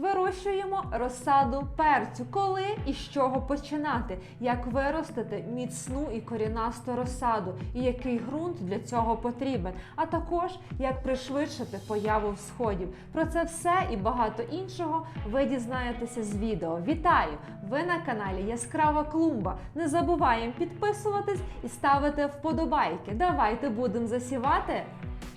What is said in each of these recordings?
Вирощуємо розсаду перцю. Коли і з чого починати? Як виростити міцну і корінасту розсаду, і який ґрунт для цього потрібен, а також як пришвидшити появу всходів. Про це все і багато іншого ви дізнаєтеся з відео. Вітаю! Ви на каналі Яскрава Клумба. Не забуваємо підписуватись і ставити вподобайки. Давайте будемо засівати.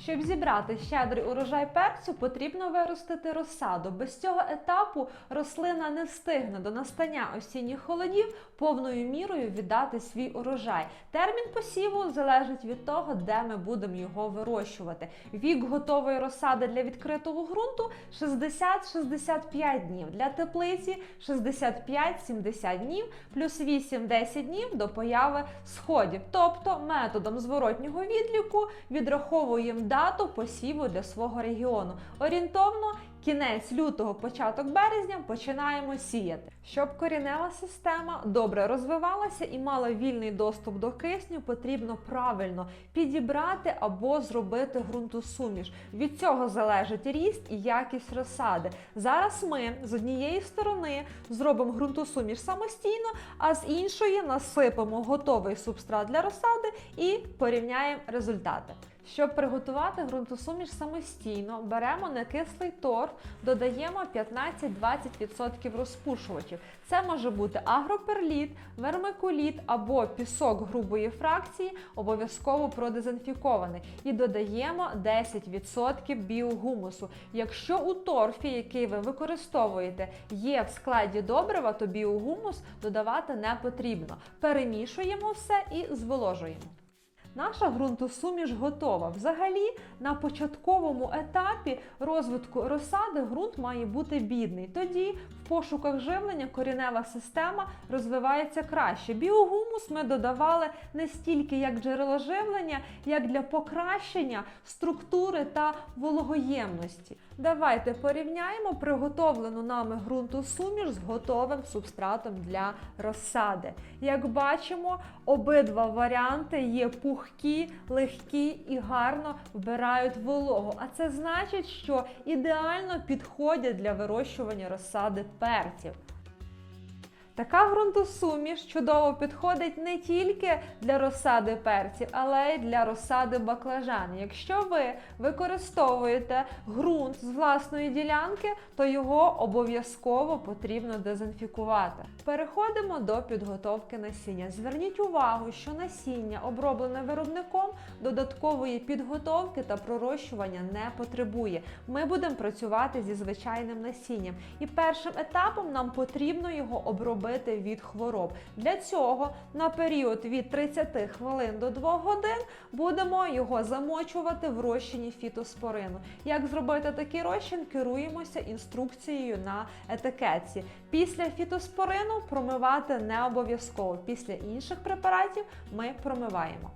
Щоб зібрати щедрий урожай перцю, потрібно виростити розсаду. Без цього етапу рослина не встигне до настання осінніх холодів повною мірою віддати свій урожай. Термін посіву залежить від того, де ми будемо його вирощувати. Вік готової розсади для відкритого ґрунту 60-65 днів. Для теплиці 65-70 днів, плюс 8-10 днів до появи сходів. Тобто методом зворотнього відліку відраховуємо дату посіву для свого регіону. Орієнтовно кінець лютого, початок березня починаємо сіяти. Щоб корінева система добре розвивалася і мала вільний доступ до кисню, потрібно правильно підібрати або зробити ґрунтосуміш. Від цього залежить ріст і якість розсади. Зараз ми з однієї сторони зробимо ґрунтосуміш самостійно, а з іншої насипемо готовий субстрат для розсади і порівняємо результати. Щоб приготувати ґрунтосуміш самостійно, беремо некислий торф, додаємо 15-20% розпушувачів. Це може бути агроперліт, вермикуліт або пісок грубої фракції, обов'язково продезінфікований. І додаємо 10% біогумусу. Якщо у торфі, який ви використовуєте, є в складі добрива, то біогумус додавати не потрібно. Перемішуємо все і зволожуємо. Наша ґрунтосуміш готова. Взагалі, на початковому етапі розвитку розсади ґрунт має бути бідний. Тоді в пошуках живлення корінева система розвивається краще. Біогумус ми додавали не стільки як джерело живлення, як для покращення структури та вологоємності. Давайте порівняємо приготовлену нами ґрунтосуміш з готовим субстратом для розсади. Як бачимо, обидва варіанти є пухкі, легкі і гарно вбирають вологу. А це значить, що ідеально підходять для вирощування розсади перців. Така ґрунтосуміш чудово підходить не тільки для розсади перців, але й для розсади баклажанів. Якщо ви використовуєте ґрунт з власної ділянки, то його обов'язково потрібно дезінфікувати. Переходимо до підготовки насіння. Зверніть увагу, що насіння, оброблене виробником, додаткової підготовки та пророщування не потребує. Ми будемо працювати зі звичайним насінням. І першим етапом нам потрібно його обробити від хвороб. Для цього на період від 30 хвилин до 2 годин будемо його замочувати в розчині фітоспорину. Як зробити такий розчин, керуємося інструкцією на етикетці. Після фітоспорину промивати не обов'язково. Після інших препаратів ми промиваємо.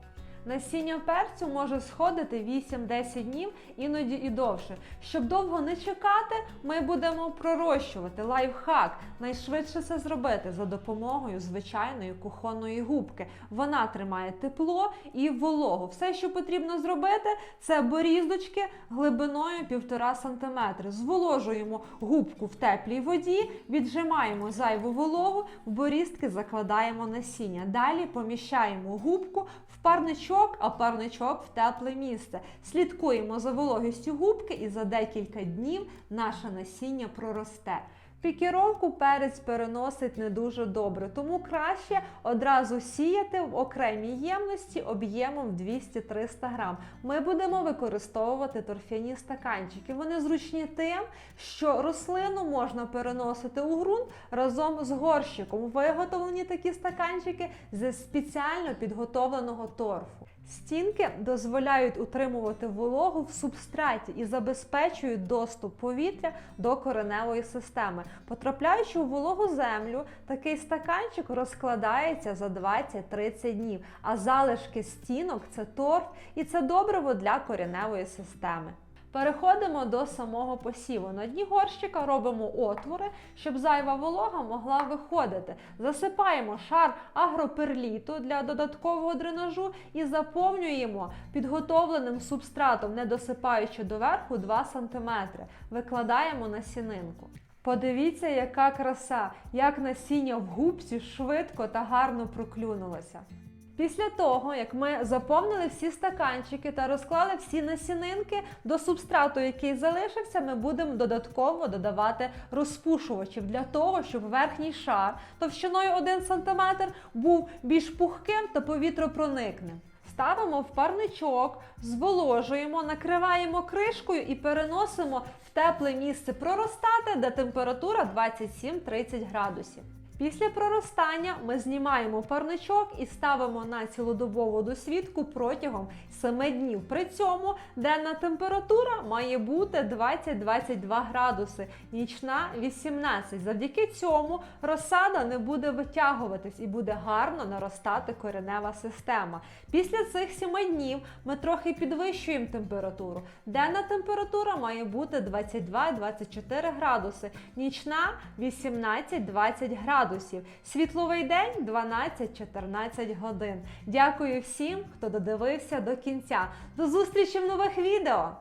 Насіння перцю може сходити 8-10 днів, іноді і довше. Щоб довго не чекати, ми будемо пророщувати лайфхак. Найшвидше це зробити за допомогою звичайної кухонної губки. Вона тримає тепло і вологу. Все, що потрібно зробити, це боріздочки глибиною 1,5 см. Зволожуємо губку в теплій воді, віджимаємо зайву вологу, в боріздки закладаємо насіння. Далі поміщаємо губку в парничок а парничок в тепле місце. Слідкуємо за вологістю губки і за декілька днів наше насіння проросте. Пікіровку перець переносить не дуже добре, тому краще одразу сіяти в окремій ємності об'ємом 200-300 грам. Ми будемо використовувати торфяні стаканчики. Вони зручні тим, що рослину можна переносити у ґрунт разом з горщиком. Виготовлені такі стаканчики зі спеціально підготовленого торфу. Стінки дозволяють утримувати вологу в субстраті і забезпечують доступ повітря до кореневої системи. Потрапляючи у вологу землю, такий стаканчик розкладається за 20-30 днів, а залишки стінок це торф і це добриво для кореневої системи. Переходимо до самого посіву. На дні горщика робимо отвори, щоб зайва волога могла виходити. Засипаємо шар агроперліту для додаткового дренажу і заповнюємо підготовленим субстратом, не досипаючи доверху 2 см. Викладаємо насінинку. Подивіться, яка краса, як насіння в губці швидко та гарно проклюнулося. Після того, як ми заповнили всі стаканчики та розклали всі насінинки до субстрату, який залишився, ми будемо додатково додавати розпушувачів для того, щоб верхній шар товщиною 1 см був більш пухким та повітропроникним. Ставимо в парничок, зволожуємо, накриваємо кришкою і переносимо в тепле місце проростати, де температура 27-30 градусів. Після проростання ми знімаємо парничок і ставимо на цілодобову досвідку протягом 7 днів. При цьому денна температура має бути 20-22 градуси, нічна 18. Завдяки цьому розсада не буде витягуватись і буде гарно наростати коренева система. Після цих 7 днів ми трохи підвищуємо температуру. Денна температура має бути 22-24 градуси, нічна 18-20 градусів. Світловий день 12-14 годин. Дякую всім, хто додивився до кінця. До зустрічі в нових відео!